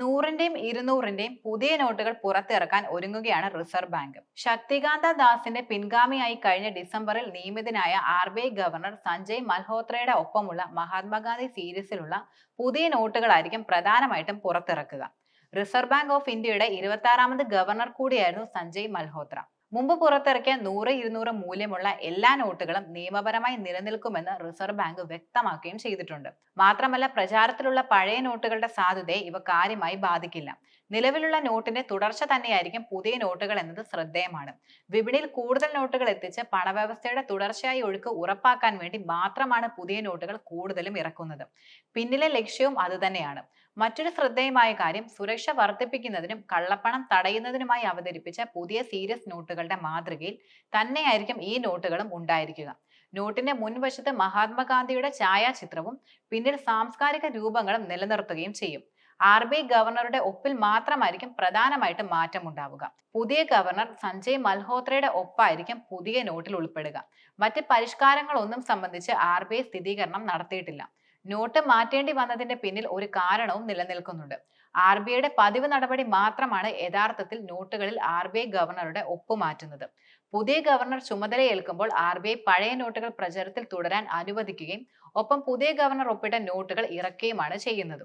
നൂറിന്റെയും ഇരുന്നൂറിന്റെയും പുതിയ നോട്ടുകൾ പുറത്തിറക്കാൻ ഒരുങ്ങുകയാണ് റിസർവ് ബാങ്ക്. ശക്തികാന്ത ദാസിന്റെ പിൻഗാമിയായി കഴിഞ്ഞ ഡിസംബറിൽ നിയമിതനായ R B I governor Sanjay മൽഹോത്രയുടെ ഒപ്പമുള്ള മഹാത്മാഗാന്ധി സീരീസിലുള്ള പുതിയ നോട്ടുകളായിരിക്കും പ്രധാനമായിട്ടും പുറത്തിറക്കുക. റിസർവ് ബാങ്ക് ഓഫ് ഇന്ത്യയുടെ ഇരുപത്തി ആറാമത് ഗവർണർ കൂടിയായിരുന്നു സഞ്ജയ് മൽഹോത്ര. മുമ്പ് പുറത്തിറക്കിയ നൂറ് ഇരുന്നൂറ് മൂല്യമുള്ള എല്ലാ നോട്ടുകളും നിയമപരമായി നിലനിൽക്കുമെന്ന് റിസർവ് ബാങ്ക് വ്യക്തമാക്കുകയും ചെയ്തിട്ടുണ്ട്. മാത്രമല്ല പ്രചാരത്തിലുള്ള പഴയ നോട്ടുകളുടെ സാധ്യതയെ ഇവ കാര്യമായി ബാധിക്കില്ല. നിലവിലുള്ള നോട്ടിന്റെ തുടർച്ച തന്നെയായിരിക്കും പുതിയ നോട്ടുകൾ എന്നത് ശ്രദ്ധേയമാണ്. വിപണിയിൽ കൂടുതൽ നോട്ടുകൾ എത്തിച്ച് പണവ്യവസ്ഥയുടെ തുടർച്ചയായി ഒഴുക്ക് ഉറപ്പാക്കാൻ വേണ്ടി മാത്രമാണ് പുതിയ നോട്ടുകൾ കൂടുതലും ഇറക്കുന്നത്. പിന്നിലെ ലക്ഷ്യവും അതുതന്നെയാണ് മറ്റൊരു ശ്രദ്ധേയമായ കാര്യം സുരക്ഷ വർദ്ധിപ്പിക്കുന്നതിനും കള്ളപ്പണം തടയുന്നതിനുമായി അവതരിപ്പിച്ച പുതിയ സീരിയസ് നോട്ടുകളുടെ മാതൃകയിൽ തന്നെയായിരിക്കും ഈ നോട്ടുകളും ഉണ്ടായിരിക്കുക. നോട്ടിന്റെ മുൻവശത്ത് മഹാത്മാഗാന്ധിയുടെ ഛായാചിത്രവും പിന്നിൽ സാംസ്കാരിക രൂപങ്ങളും നിലനിർത്തുകയും ചെയ്യും. ആർ ബി ഗവർണറുടെ ഒപ്പിൽ മാത്രമായിരിക്കും പ്രധാനമായിട്ടും മാറ്റമുണ്ടാവുക പുതിയ ഗവർണർ സഞ്ജയ് മൽഹോത്രയുടെ ഒപ്പായിരിക്കും പുതിയ നോട്ടിൽ ഉൾപ്പെടുക. മറ്റ് പരിഷ്കാരങ്ങളൊന്നും സംബന്ധിച്ച് ആർ ബി ഐ സ്ഥിരീകരണം നടത്തിയിട്ടില്ല. നോട്ട് മാറ്റേണ്ടി വന്നതിന്റെ പിന്നിൽ ഒരു കാരണവും നിലനിൽക്കുന്നുണ്ട്. ആർ ബി ഐയുടെ പതിവ് നടപടി മാത്രമാണ് യഥാർത്ഥത്തിൽ നോട്ടുകളിൽ ആർ ബി ഐ ഗവർണറുടെ ഒപ്പ് മാറ്റുന്നത്. പുതിയ ഗവർണർ ചുമതലയേൽക്കുമ്പോൾ ആർ ബി ഐ പഴയ നോട്ടുകൾ പ്രചരത്തിൽ തുടരാൻ അനുവദിക്കുകയും ഒപ്പം പുതിയ ഗവർണർ ഒപ്പിട്ട നോട്ടുകൾ ഇറക്കുകയുമാണ് ചെയ്യുന്നത്.